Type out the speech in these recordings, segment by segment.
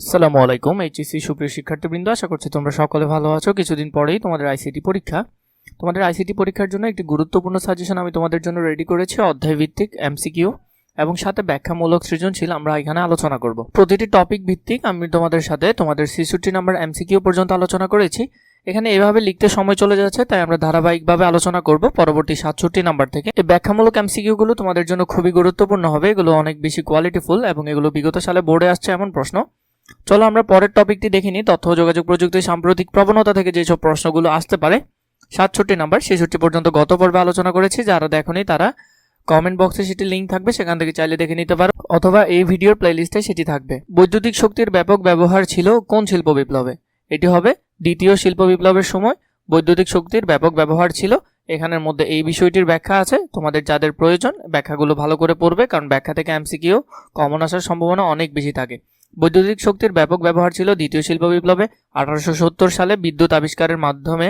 আসসালামু আলাইকুম, এইচএসসি সুপ্রিয় শিক্ষার্থীবৃন্দ, আশা করছি তোমরা সকলে ভালো আছো। কিছুদিন পরেই তোমাদের আইসিটি পরীক্ষা। তোমাদের আইসিটি পরীক্ষার জন্য একটি গুরুত্বপূর্ণ সাজেশন আমি তোমাদের জন্য রেডি করেছি অধ্যায় ভিত্তিক এমসিকিউ এবং সাথে ব্যাখ্যামূলক সৃজনশীল আমরা এখানে আলোচনা করব। প্রতিটি টপিক ভিত্তিক আমি তোমাদের সাথে তোমাদের ছেষট্টি নাম্বার এমসিকিউ পর্যন্ত আলোচনা করেছি। এখানে এভাবে লিখতে সময় চলে যাচ্ছে, তাই আমরা ধারাবাহিকভাবে আলোচনা করব পরবর্তী সাতষট্টি নাম্বার থেকে। এই ব্যাখ্যামূলক এমসিকিউগুলো তোমাদের জন্য খুবই গুরুত্বপূর্ণ হবে, এগুলো অনেক বেশি কোয়ালিটিফুল এবং এগুলো বিগত সালে বোর্ডে আসছে এমন প্রশ্ন। চলো আমরা পরের টপিকটি দেখে নিই, তথ্য, যোগাযোগ প্রযুক্তির সাম্প্রতিক প্রবণতা থেকে যেসব প্রশ্নগুলো আসতে পারে। সাতষট্টি নাম্বার, ছেষট্টি পর্যন্ত গত পর্বে আলোচনা করেছি, যারা দেখনি তারা কমেন্ট বক্সে সেটি লিঙ্ক থাকবে, সেখান থেকে চাইলে দেখে নিতে পারো, অথবা এই ভিডিওর প্লেলিস্টে সেটি থাকবে। বৈদ্যুতিক শক্তির ব্যাপক ব্যবহার ছিল কোন শিল্প বিপ্লবে? এটি হবে দ্বিতীয় শিল্প বিপ্লবের সময়, বৈদ্যুতিক শক্তির ব্যাপক ব্যবহার ছিল, এখানের মধ্যে এই বিষয়টির ব্যাখ্যা আছে, তোমাদের যাদের প্রয়োজন, ব্যাখ্যাগুলো ভালো করে পড়বে, কারণ ব্যাখ্যা থেকে এমসিকিউ কমন আসার সম্ভাবনা অনেক বেশি থাকে। বৈদ্যুতিক শক্তির ব্যাপক ব্যবহার ছিল দ্বিতীয় শিল্প বিপ্লবে। আঠারোশো সত্তর সালে বিদ্যুৎ আবিষ্কারের মাধ্যমে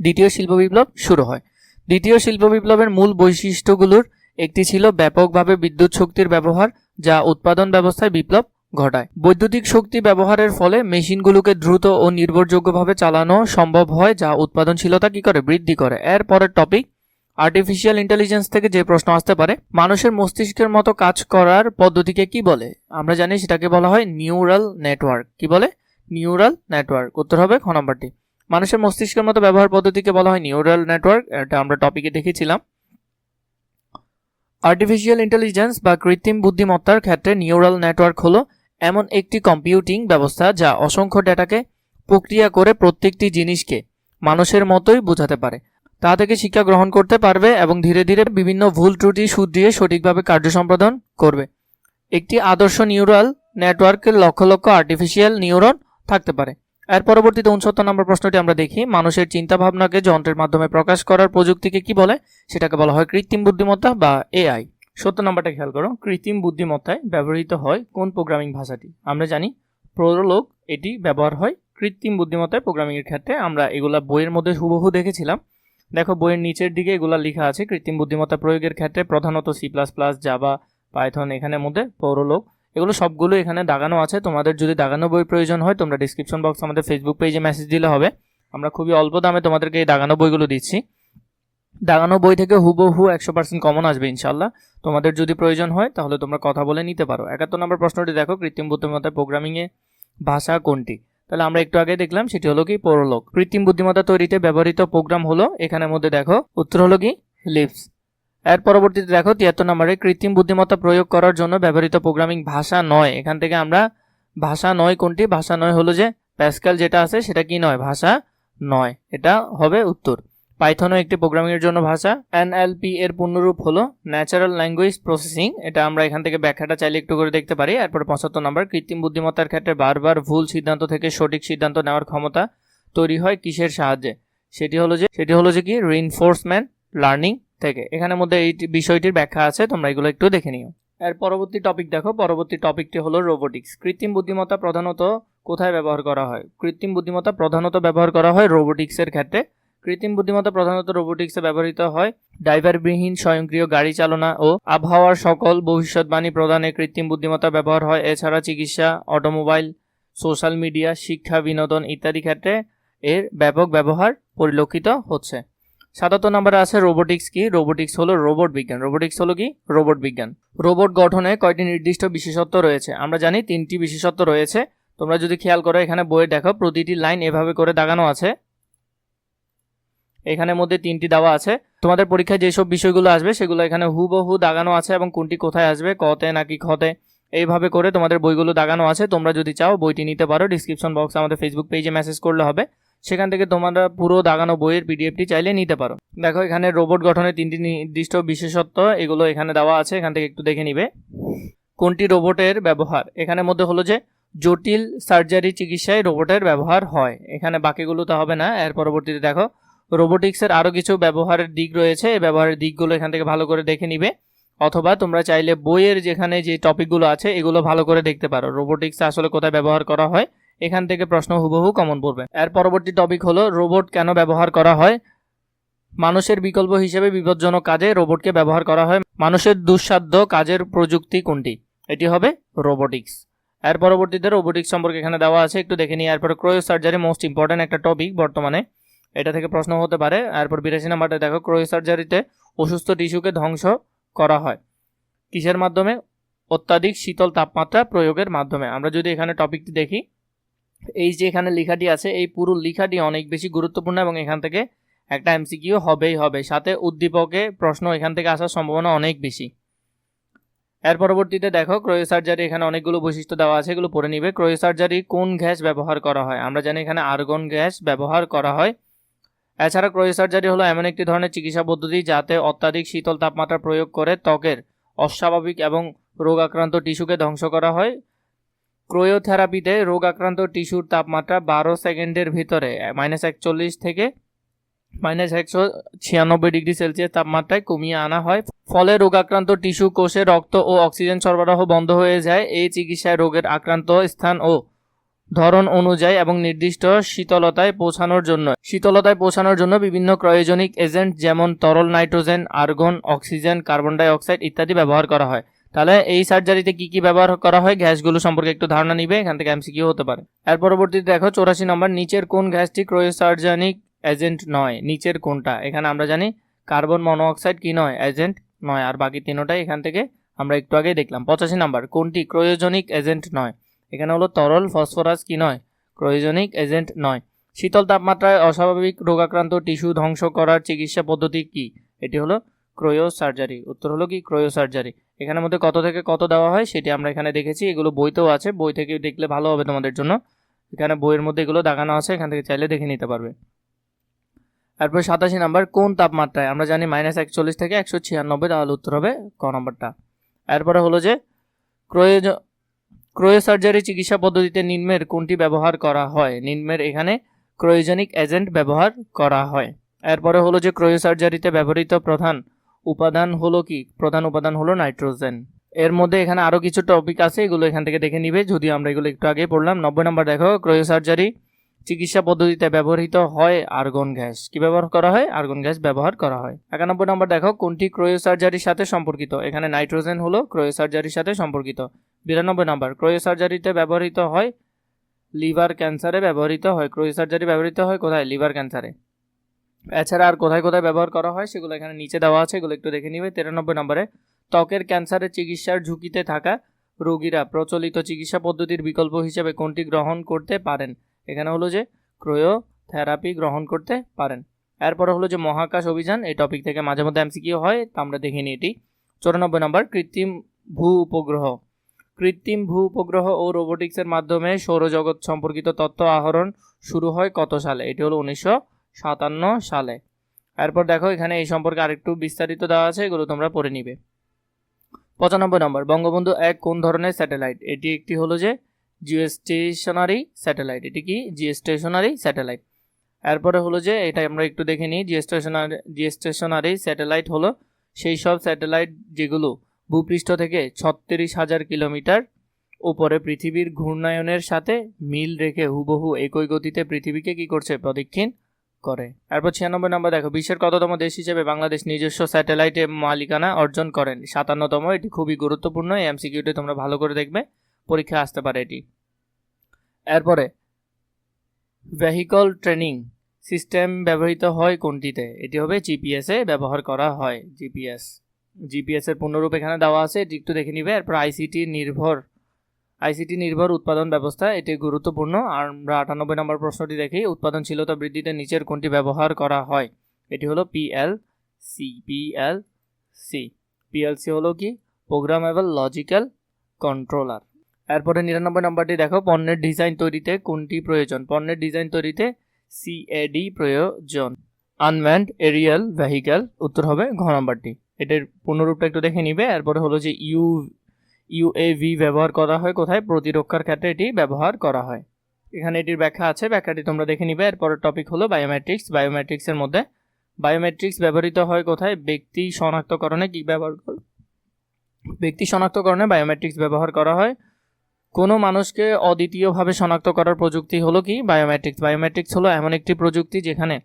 দ্বিতীয় শিল্প বিপ্লব শুরু হয়। দ্বিতীয় শিল্প বিপ্লবের মূল বৈশিষ্ট্যগুলোর একটি ছিল ব্যাপকভাবে বিদ্যুৎ শক্তির ব্যবহার, যা উৎপাদন ব্যবস্থায় বিপ্লব ঘটায়। বৈদ্যুতিক শক্তি ব্যবহারের ফলে মেশিনগুলোকে দ্রুত ও নির্ভরযোগ্যভাবে চালানো সম্ভব হয়, যা উৎপাদনশীলতা কি করে বৃদ্ধি করে? এর পরের টপিক আর্টিফিশিয়াল ইন্টেলিজেন্স থেকে যে প্রশ্ন আসতে পারে, মানুষের মস্তিষ্কের মতো কাজ করার পদ্ধতিকে কি বলে? আমরা জানি সেটাকে বলা হয় নিউরাল নেটওয়ার্ক কি বলে? নিউরাল নেটওয়ার্ক উত্তর হবে খ নম্বরটি। মানুষের মস্তিষ্কের মতো ব্যবহার পদ্ধতিকে বলা হয় নিউরাল নেটওয়ার্ক এটা আমরা টপিকে দেখেছিলাম। আর্টিফিশিয়াল ইন্টেলিজেন্স বা কৃত্রিম বুদ্ধিমত্তার ক্ষেত্রে নিউরাল নেটওয়ার্ক হলো এমন একটি কম্পিউটিং ব্যবস্থা যা অসংখ্য ডেটাকে প্রক্রিয়া করে প্রত্যেকটি জিনিসকে মানুষের মতোই বোঝাতে পারে। তা থেকে শিক্ষা গ্রহণ করতে পারবে এবং ধীরে ধীরে বিভিন্ন ভুল ত্রুটি শুধরিয়ে সঠিকভাবে কার্য সম্পাদন করবে। একটি আদর্শ নিউরাল নেটওয়ার্কের লক্ষ লক্ষ আর্টিফিশিয়াল নিউরন থাকতে পারে। এর পরবর্তীতে উনসত্তর নম্বর প্রশ্নটি আমরা দেখি। মানুষের চিন্তা ভাবনাকে যন্ত্রের মাধ্যমে প্রকাশ করার প্রযুক্তিকে কি বলে? সেটাকে বলা হয় কৃত্রিম বুদ্ধিমত্তা বা এআই সত্তর নম্বরটা খেয়াল করো। কৃত্রিম বুদ্ধিমত্তায় ব্যবহৃত হয় কোন প্রোগ্রামিং ভাষাটি? আমরা জানি প্রোলোগ এটি ব্যবহার হয় কৃত্রিম বুদ্ধিমত্তায় প্রোগ্রামিংয়ের ক্ষেত্রে। আমরা এগুলা বইয়ের মধ্যে হুবহু দেখেছিলাম। দেখো, বইয়ের নিচের দিকে এগুলা লেখা আছে, কৃত্রিম বুদ্ধিমত্তা প্রয়োগের ক্ষেত্রে প্রধানত C plus plus Java Python এখানের মধ্যে পৌরলোক। এগুলো সবগুলো এখানে দাগানো আছে। তোমাদের যদি দাগানো বই প্রয়োজন হয়, তোমরা ডিসক্রিপশন বক্স আমাদের ফেসবুক পেজে মেসেজ দিলে হবে। আমরা খুবই অল্প দামে তোমাদেরকে এই দাগানো বইগুলো দিচ্ছি। দাগানো বই থেকে হুবহু একশো পার্সেন্ট কমন আসবে ইনশাল্লাহ তোমাদের যদি প্রয়োজন হয়, তাহলে তোমরা কথা বলে নিতে পারো। একাত্তর নম্বর প্রশ্নটি দেখো, কৃত্রিম বুদ্ধিমত্তা প্রোগ্রামিংয়ে ভাষা কোনটি? তাহলে আমরা একটু আগে দেখলাম সেটি হলো কি পরলোক। কৃত্রিম বুদ্ধিমত্তা তৈরিতে ব্যবহৃত প্রোগ্রাম হলো, এখানের মধ্যে দেখো, উত্তর হলো কি? লিপস এর পরবর্তীতে দেখো, তিয়াত্তর নম্বরে কৃত্রিম বুদ্ধিমত্তা প্রয়োগ করার জন্য ব্যবহৃত প্রোগ্রামিং ভাষা নয়। এখান থেকে আমরা ভাষা নয় কোনটি? ভাষা নয় হলো যে, প্যাসকাল যেটা আছে সেটা কি নয়? ভাষা নয়। এটা হবে উত্তর। পাইথনও একটি প্রোগ্রামিংয়ের জন্য ভাষা। এনএলপি এর পূর্ণরূপ হলো ন্যাচারাল ল্যাঙ্গুয়েজ প্রসেসিং এটা আমরা এখান থেকে ব্যাখ্যাটা চাইলে একটু করে দেখতে পারি। এরপরে পঁচাত্তর নম্বর, কৃত্রিম বুদ্ধিমত্তার ক্ষেত্রে বারবার ভুল সিদ্ধান্ত থেকে সঠিক সিদ্ধান্ত নেওয়ার ক্ষমতা তৈরি হয় কিসের সাহায্যে? সেটি হলো যে, সেটি হলো যে কি? রিনফোর্সমেন্ট লার্নিং থেকে। এখানের মধ্যে এই বিষয়টির ব্যাখ্যা আছে, তোমরা এগুলো একটু দেখে নিও। এর পরবর্তী টপিক দেখো। পরবর্তী টপিকটি হলো রোবোটিক্স কৃত্রিম বুদ্ধিমত্তা প্রধানত কোথায় ব্যবহার করা হয়? কৃত্রিম বুদ্ধিমত্তা প্রধানত ব্যবহার করা হয় রোবোটিক্সের ক্ষেত্রে। কৃত্রিম বুদ্ধিমত্তা প্রধানত রোবোটিক্সে ব্যবহৃত হয়। ড্রাইভারবিহীন স্বয়ংক্রিয় গাড়ি চালনা ও আবহাওয়ার সকল ভবিষ্যৎবাণী প্রদানে কৃত্রিম বুদ্ধিমত্তা ব্যবহার হয়। এছাড়া চিকিৎসা, অটোমোবাইল, সোশ্যাল মিডিয়া, শিক্ষা, বিনোদন ইত্যাদি ক্ষেত্রে এর ব্যাপক ব্যবহার পরিলক্ষিত হচ্ছে। সাতাত্তর নম্বরে আছে রোবোটিক্স কি? রোবোটিক্স হলো রোবট বিজ্ঞান। রোবোটিক্স হলো কি? রোবট বিজ্ঞান। রোবট গঠনে কয়টি নির্দিষ্ট বিশেষত্ব রয়েছে? আমরা জানি তিনটি বিশেষত্ব রয়েছে। তোমরা যদি খেয়াল করো, এখানে বইয়ে দেখো, প্রতিটি লাইন এভাবে করে দাগানো আছে। এখানের মধ্যে তিনটি দেওয়া আছে। তোমাদের পরীক্ষায় যেসব বিষয়গুলো আসবে, সেগুলো এখানে হুবহু দাগানো আছে এবং কোনটি কোথায় আসবে, কতে নাকি খতে, এইভাবে করে তোমাদের বইগুলো দাগানো আছে। তোমরা যদি চাও বইটি নিতে পারো ডিসক্রিপশন বক্সে আমাদের ফেসবুক পেজে মেসেজ করলে হবে। সেখান থেকে তোমরা পুরো দাগানো বইয়ের পিডিএফটি চাইলে নিতে পারো। দেখো, এখানে রোবট গঠনের তিনটি নির্দিষ্ট বিশেষত্ব, এগুলো এখানে দেওয়া আছে, এখান থেকে একটু দেখে নিবে। কোনটি রোবটের ব্যবহার? এখানের মধ্যে হলো যে, জটিল সার্জারি চিকিৎসায় রোবটের ব্যবহার হয়। এখানে বাকিগুলো তো হবে না, এর পরবর্তীতে দেখো রোবোটিক্সের আরও কিছু ব্যবহারের দিক রয়েছে। এই ব্যবহারের দিকগুলো এখান থেকে ভালো করে দেখে নিবে। অথবা তোমরা চাইলে বইয়ের যেখানে যে টপিকগুলো আছে, এগুলো ভালো করে দেখতে পারো। রোবোটিক্স আসলে কোথায় ব্যবহার করা হয়, এখান থেকে প্রশ্ন হুবহু কমন পড়বে। এর পরবর্তী টপিক হলো, রোবট কেন ব্যবহার করা হয়? মানুষের বিকল্প হিসেবে বিপজ্জনক কাজে রোবটকে ব্যবহার করা হয়। মানুষের দুঃসাধ্য কাজের প্রযুক্তি কোনটি? এটি হবে রোবোটিক্স। এর পরবর্তীতে রোবোটিক্স সম্পর্কে এখানে দেওয়া আছে, একটু দেখে নিই এরপরে ক্রোয় সার্জারি মোস্ট ইম্পর্ট্যান্ট একটা টপিক বর্তমানে। এটা থেকে প্রশ্ন হতে পারে। এরপর বিরাশি নাম্বারটা দেখো ক্রোয় সার্জারিতে অসুস্থ টিস্যুকে ধ্বংস করা হয়। কিসের মাধ্যমে? অত্যাধিক শীতল তাপমাত্রা প্রয়োগের মাধ্যমে। আমরা যদি এখানে টপিকটি দেখি, এই যে এখানে লেখাটি আছে, এই পুরো লেখাটি অনেক বেশি গুরুত্বপূর্ণ এবং এখান থেকে একটা এমসিকিউ হবেই হবে। সাথে উদ্দীপকে প্রশ্ন এখান থেকে আসার সম্ভাবনা অনেক বেশি। এর পরবর্তীতে দেখো ক্রয় সার্জারি এখানে অনেকগুলো বৈশিষ্ট্য দেওয়া আছে, এগুলো পড়ে নিবে। ক্রয় সার্জারি কোন গ্যাস ব্যবহার করা হয়? আমরা জানি এখানে আর্গন গ্যাস ব্যবহার করা হয়। এছাড়া ক্রয় সার্জারি হলো এমন একটি ধরনের চিকিৎসা পদ্ধতি যাতে অত্যাধিক শীতল তাপমাত্রা প্রয়োগ করে ত্বকের অস্বাভাবিক এবং রোগ আক্রান্ত টিস্যুকে ধ্বংস করা হয়। ক্রয়োথেরাপিতে রোগ আক্রান্ত টিস্যুর তাপমাত্রা বারো সেকেন্ডের ভিতরে মাইনাস একচল্লিশ থেকে মাইনাস একশো ছিয়ানব্বই ডিগ্রি সেলসিয়াস তাপমাত্রায় কমিয়ে আনা হয়। ফলে রোগাক্রান্ত টিস্যু কোষে রক্ত ও অক্সিজেন সরবরাহ বন্ধ হয়ে যায়। এই চিকিৎসায় রোগের আক্রান্ত স্থান ও ধরন অনুযায়ী এবং নির্দিষ্ট শীতলতায় পৌঁছানোর জন্য। শীতলতায় পৌঁছানোর জন্য বিভিন্ন ক্রয়োজনিক এজেন্ট যেমন তরল nitrogen, argon, oxygen, carbon dioxide ইত্যাদি ব্যবহার করা হয়। তাহলে এই সার্জারিতে কি কি ব্যবহার করা হয় গ্যাসগুলো সম্পর্কে একটু ধারণা নিবে, এখান থেকে এমসিকিউ হতে পারে। এর পরবর্তীতে দেখো চৌরাশি নম্বর, নিচের কোন গ্যাসটি ক্রয়োসার্জানিক এজেন্ট নয়? নিচের কোনটা? এখানে আমরা জানি কার্বন মনোঅক্সাইড কি নয়? এজেন্ট নয়। আর বাকি তিনোটাই এখান থেকে আমরা একটু আগে দেখলাম। পঁচাশি নাম্বার, কোনটি ক্রয়োজনিক এজেন্ট নয়? এখানে হলো তরল ফসফরাস কি নয়? ক্রয়োজনিক এজেন্ট নয়। শীতল তাপমাত্রায় অস্বাভাবিক রোগাক্রান্ত টিস্যু ধ্বংস করার চিকিৎসা পদ্ধতি কি? এটি হলো ক্রয়ো সার্জারি উত্তর হলো কি? ক্রয়ো সার্জারি এখানের মধ্যে কত থেকে কত দেওয়া হয় সেটি আমরা এখানে দেখেছি। এগুলো বইতেও আছে। বই থেকে দেখলে ভালো হবে তোমাদের জন্য। এখানে বইয়ের মধ্যে এগুলো দেখানো আছে। এখান থেকে চাইলে দেখে নিতে পারবে। তারপর সাতাশি নাম্বার, কোন তাপমাত্রায়? আমরা জানি মাইনাস একচল্লিশ থেকে একশো ছিয়ানব্বই, তাহলে উত্তর হবে ক নম্বরটা। এরপরে হলো যে ক্রয় ক্রয় সার্জারি চিকিৎসা পদ্ধতিতে নিম্নের কোনটি ব্যবহার করা হয়? নিম্নের এখানে ক্রয়োজনিক এজেন্ট ব্যবহার করা হয়। এরপরে হলো যে ক্রয় সার্জারিতে ব্যবহৃত প্রধান উপাদান হলো কি? প্রধান উপাদান হলো নাইট্রোজেন। এর মধ্যে এখানে আরও কিছু টপিক আছে, এগুলো এখান থেকে দেখে নিবে। যদি আমরা এগুলো একটু আগে পড়লাম। নব্বই নম্বর দেখো, ক্রয় সার্জারি চিকিৎসা পদ্ধতিতে ব্যবহৃত হয় আর্গন গ্যাস। কি ব্যবহার করা হয়? আর্গন গ্যাস ব্যবহার করা হয়। একানব্বই নম্বর দেখো, কোনটি ক্রয় সার্জারির সাথে সম্পর্কিত? এখানে নাইট্রোজেন হলো ক্রয় সার্জারির সাথে সম্পর্কিত। বিরানব্বই নম্বর, ক্রয় সার্জারিতে ব্যবহৃত হয় লিভার ক্যান্সারে ব্যবহৃত হয়। ক্রয় সার্জারি ব্যবহৃত হয় কোথায়? লিভার ক্যান্সারে। এছাড়া আর কোথায় কোথায় ব্যবহার করা হয় সেগুলো এখানে নিচে দেওয়া আছে, এগুলো একটু দেখে নিবে। তিরানব্বই নম্বরে, ত্বকের ক্যান্সারের চিকিৎসার ঝুঁকিতে থাকা রোগীরা প্রচলিত চিকিৎসা পদ্ধতির বিকল্প হিসেবে কোনটি গ্রহণ করতে পারেন? এখানে হলো যে ক্রয়োথেরাপি গ্রহণ করতে পারেন। এরপরে হলো যে মহাকাশ অভিযান, এই টপিক থেকে মাঝে মধ্যে এমসিকিউ হয়, তা আমরা দেখিনি এটি। চৌরানব্বই নম্বর, কৃত্রিম ভূ উপগ্রহ। কৃত্রিম ভূ উপগ্রহ ও রোবোটিক্সের মাধ্যমে সৌরজগৎ সম্পর্কিত তথ্য আহরণ শুরু হয় কত সালে? এটি হলো উনিশশো সাতান্ন সালে। এরপর দেখো, এখানে এই সম্পর্কে আরেকটু বিস্তারিত দেওয়া আছে, এগুলো তোমরা পড়ে নিবে। পঁচানব্বই নম্বর, বঙ্গবন্ধু এক কোন ধরনের স্যাটেলাইট? এটি একটি হলো যে জিওস্টেশনারি স্যাটেলাইট এটি কি? জিওস্টেশনারি স্যাটেলাইট এরপরে হলো যে, এটা আমরা একটু দেখে নিই জিওস্টেশনারি জিওস্টেশনারি স্যাটেলাইট হলো সেই সব স্যাটেলাইট যেগুলো ভূপৃষ্ঠ থেকে ছত্রিশ হাজার কিলোমিটার উপরে পৃথিবীর ঘূর্ণায়নের সাথে মিল রেখে হুবহু একই গতিতে পৃথিবীকে কি করছে? প্রদক্ষিণ করে। এরপর ছিয়ানব্বই নম্বর দেখো, বিশ্বের কততম দেশ হিসেবে বাংলাদেশ নিজস্ব স্যাটেলাইটে মালিকানা অর্জন করেন? সাতান্নতম, এটি খুবই গুরুত্বপূর্ণ, এই এমসিকিউটি তোমরা ভালো করে দেখবে পরীক্ষা আসতে পারে এটি। এরপরে ভেহিকল ট্রেনিং সিস্টেম ব্যবহৃত হয় কোনটিতে? এটি হবে জিপিএসে ব্যবহার করা হয় জিপিএস জিপিএস এর পূর্ণরূপ এখানে দেওয়া আছে, এটি একটু দেখে নিবে। এরপর আইসিটি নির্ভর আইসিটি নির্ভর উৎপাদন ব্যবস্থা, এটি গুরুত্বপূর্ণ। আর আমরা আটানব্বই নম্বর প্রশ্নটি দেখি, উৎপাদনশীলতা বৃদ্ধিতে নিচের কোনটি ব্যবহার করা হয়? এটি হলো PL C PL C PLC হলো কি? প্রোগ্রামেবল লজিক্যাল কন্ট্রোলার এরপরে নিরানব্বই নম্বরটি দেখো, পণ্যের ডিজাইন তৈরিতে কোনটি প্রয়োজন? পণ্যের ডিজাইন তৈরিতে সিএডি প্রয়োজন। আনম্যান্ড এরিয়াল ভেহিক্যাল উত্তর হবে ঘ নম্বরটি। এটার পূর্ণরূপটা একটু দেখে নিবে। এরপরে হলো যে ইউ ইউএভি ব্যবহার করা হয় কোথায়? প্রতিরক্ষার ক্ষেত্রে এটি ব্যবহার করা হয়। এখানে এটির ব্যাখ্যা আছে, ব্যাখ্যাটি তোমরা দেখে নিবে। এরপরের টপিক হলো বায়োমেট্রিক্স বায়োমেট্রিক্সের মধ্যে বায়োমেট্রিক্স ব্যবহৃত হয় কোথায়? ব্যক্তি শনাক্তকরণে কি ব্যবহার ব্যক্তি শনাক্তকরণে বায়োমেট্রিক্স ব্যবহার করা হয়। কোনো মানুষকে অদ্বিতীয়ভাবে শনাক্ত করার প্রযুক্তি হলো কি? বায়োমেট্রিক্স বায়োমেট্রিক্স হলো এমন একটি প্রযুক্তি যেখানে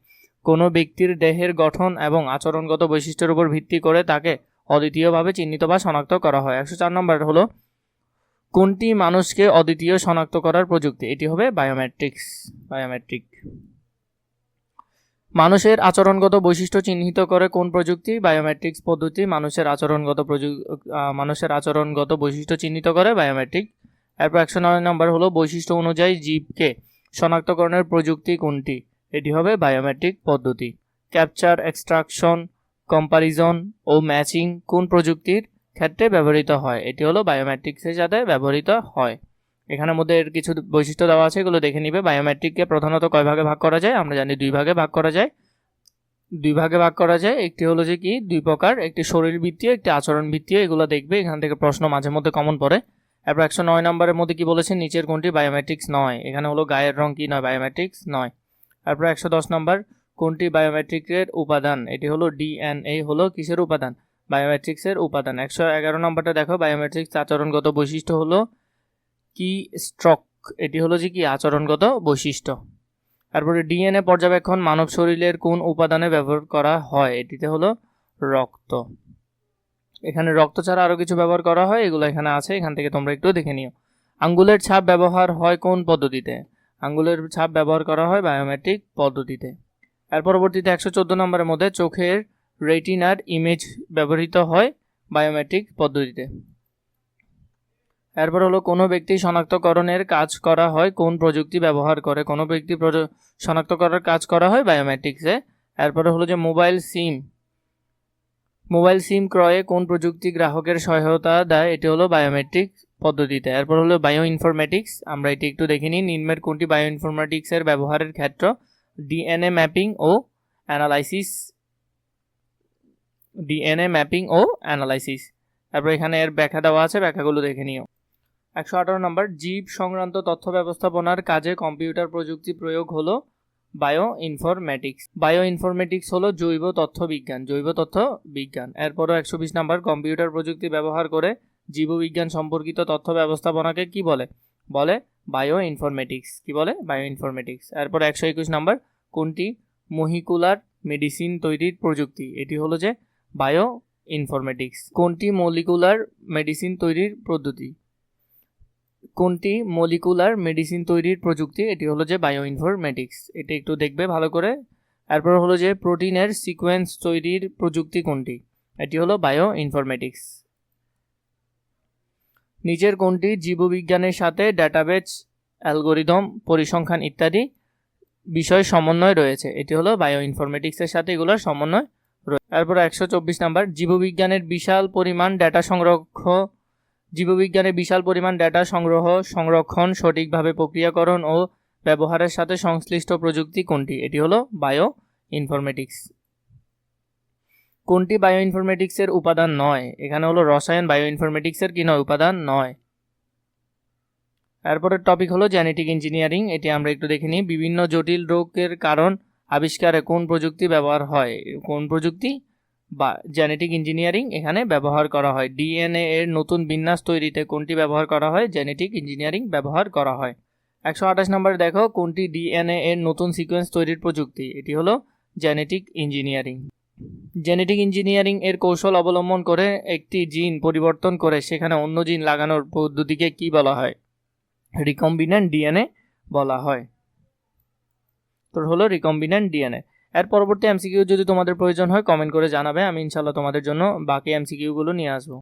কোনো ব্যক্তির দেহের গঠন এবং আচরণগত বৈশিষ্ট্যের উপর ভিত্তি করে তাকে অদ্বিতীয়ভাবে চিহ্নিত বা শনাক্ত করা হয়। একশো চার নম্বর হলো কোনটি মানুষকে অদ্বিতীয় শনাক্ত করার প্রযুক্তি? এটি হবে বায়োমেট্রিক্স বায়োমেট্রিক মানুষের আচরণগত বৈশিষ্ট্য চিহ্নিত করে কোন প্রযুক্তি? বায়োমেট্রিক্স পদ্ধতি মানুষের আচরণগত প্রযু আহ, মানুষের আচরণগত বৈশিষ্ট্য চিহ্নিত করে বায়োমেট্রিক এরপর নয় নম্বর হলো বৈশিষ্ট্য অনুযায়ী জীবকে শনাক্তকরণের প্রযুক্তি কোনটি? এটি হবে বায়োমেট্রিক পদ্ধতি। ক্যাপচার এক্সট্রাকশন কম্পারিজন ও ম্যাচিং কোন প্রযুক্তির ক্ষেত্রে ব্যবহৃত হয়? এটি হলো বায়োমেট্রিক্সের সাথে ব্যবহৃত হয়। এখানের মধ্যে এর কিছু বৈশিষ্ট্য দেওয়া আছে, এগুলো দেখে নিবে। বায়োমেট্রিককে প্রধানত কয় ভাগে ভাগ করা যায়? আমরা জানি দুই ভাগে ভাগ করা যায়। দুই ভাগে ভাগ করা যায়। একটি হলো যে কি? দুই প্রকার, একটি শরীর ভিত্তিও একটি আচরণ ভিত্তিও এগুলো দেখবে। এখান থেকে প্রশ্ন মাঝে মধ্যে কমন পড়ে। এরপর একশো নয় নম্বরের মধ্যে কি বলেছে? নিচের কোনটি? বায়োমেট্রিক্স নয়। এখানে হলো গায়ের রং কি নয়? বায়োমেট্রিক্স নয়। তারপর একশো দশ নম্বর, কোনটি বায়োমেট্রিকের উপাদান? এটি হলো ডিএনএ হলো কিসের উপাদান? বায়োমেট্রিক্সের উপাদান। একশো এগারো নম্বরটা দেখো বায়োমেট্রিক্স আচরণগত বৈশিষ্ট্য হলো কি? স্ট্রক এটি হলো যে কি? আচরণগত বৈশিষ্ট্য। তারপরে ডিএনএ পর্যবেক্ষণ মানব শরীরের কোন উপাদানে ব্যবহার করা হয়? এটিতে হলো রক্ত। এখানে রক্ত ছাড়া আরও কিছু ব্যবহার করা হয়, এগুলো এখানে আছে, এখান থেকে তোমরা একটু দেখে নিও। আঙ্গুলের ছাপ ব্যবহার হয় কোন পদ্ধতিতে? আঙ্গুলের ছাপ ব্যবহার করা হয় বায়োমেট্রিক পদ্ধতিতে। এর পরবর্তীতে একশো চোদ্দ নম্বরের মধ্যে চোখের রেটিনার ইমেজ ব্যবহৃত হয় বায়োমেট্রিক পদ্ধতিতে। এরপর হলো কোনো ব্যক্তি শনাক্তকরণের কাজ করা হয়, কোন প্রযুক্তি ব্যবহার করে, কোনো ব্যক্তি শনাক্ত করার কাজ করা হয় বায়োমেট্রিক্সে এরপরে হলো যে মোবাইল সিম মোবাইল সিম ক্রয়ে কোন প্রযুক্তি গ্রাহকের সহায়তা দেয়, এটি হলো বায়োমেট্রিক পদ্ধতিতে। এরপর হলো বায়ো ইনফরমেটিক্স আমরা এটি একটু দেখে নিই। নিম্নের কোনটি বায়ো ইনফরমেটিক্সের ব্যবহারের ক্ষেত্র? ডিএনএ ম্যাপিং ও অ্যানালাইসিস ডিএনএ ম্যাপিং ও অ্যানালাইসিস তারপর এখানে এর ব্যাখ্যা দেওয়া আছে, ব্যাখ্যাগুলো দেখে নিও। একশো আঠারো নম্বর, জীব সংক্রান্ত তথ্য ব্যবস্থাপনার কাজে কম্পিউটার প্রযুক্তি প্রয়োগ হলো বায়ো ইনফরমেটিক্স বায়ো ইনফরমেটিক্স হলো জৈব তথ্য বিজ্ঞান, জৈব তথ্য বিজ্ঞান। এরপরও একশো বিশ নাম্বার, কম্পিউটার প্রযুক্তি ব্যবহার করে জীববিজ্ঞান সম্পর্কিত তথ্য ব্যবস্থাপনাকে কি বলে? বলে বায়ো ইনফরমেটিক্স কি বলে? বায়ো ইনফরমেটিক্স এরপর একশো একুশ নাম্বার, কোনটি? মহিকুলার মেডিসিন তৈরির প্রযুক্তি। এটি হলো যে বায়ো ইনফরমেটিক্স কোনটি মলিকুলার মেডিসিন তৈরির পদ্ধতি? কোনটি মলিকুলার মেডিসিন তৈরির প্রযুক্তি? এটি হলো যে বায়ো ইনফরমেটিক্স এটি একটু দেখবে ভালো করে। এরপর হলো যে প্রোটিনের সিকোয়েন্স তৈরির প্রযুক্তি কোনটি? এটি হলো বায়ো ইনফরমেটিক্স নিচের কোনটি? জীববিজ্ঞানের সাথে ডেটাবেজ অ্যালগোরিদম পরিসংখ্যান ইত্যাদি বিষয় সমন্বয় রয়েছে। এটি হলো বায়ো ইনফরমেটিক্সের সাথে এগুলোর সমন্বয় রয়েছে তারপর একশো চব্বিশ নাম্বার। জীববিজ্ঞানের বিশাল পরিমাণ ডেটা সংরক্ষ জীববিজ্ঞানের বিশাল পরিমাণ ডেটা সংগ্রহ, সংরক্ষণ, সঠিকভাবে প্রক্রিয়াকরণ ও ব্যবহারের সাথে সংশ্লিষ্ট প্রযুক্তি কোনটি? এটি হলো বায়ো ইনফরমেটিক্স কোনটি বায়ো ইনফরমেটিক্সের উপাদান নয়? এখানে হলো রসায়ন বায়ো ইনফরমেটিক্সের কি নয়? উপাদান নয়। এরপরের টপিক হলো জেনেটিক ইঞ্জিনিয়ারিং এটি আমরা একটু দেখে নিই। বিভিন্ন জটিল রোগের কারণ আবিষ্কারে কোন প্রযুক্তি ব্যবহার হয়? কোন প্রযুক্তি বা জেনেটিক ইঞ্জিনিয়ারিং এখানে ব্যবহার করা হয়। ডিএনএ এর নতুন বিন্যাস তৈরিতে কোনটি ব্যবহার করা হয়? জেনেটিক ইঞ্জিনিয়ারিং ব্যবহার করা হয়। একশো আঠাশ নম্বরে দেখো কোনটি ডিএনএ এর নতুন সিকোয়েন্স তৈরির প্রযুক্তি? এটি হলো জেনেটিক ইঞ্জিনিয়ারিং জেনেটিক ইঞ্জিনিয়ারিং এর কৌশল অবলম্বন করে একটি জিন পরিবর্তন করে সেখানে অন্য জিন লাগানোর পদ্ধতিকে কি বলা হয়? রিকম্বিনেন্ট ডিএনএ বলা হয়। তোর হলো রিকম্বিনেন্ট ডিএনএ এর পরবর্তী এমসিকিউ যদি তোমাদের প্রয়োজন হয় কমেন্ট করে জানাবে। আমি ইনশাল্লাহ তোমাদের জন্য বাকি এমসিকিউগুলো নিয়ে আসব।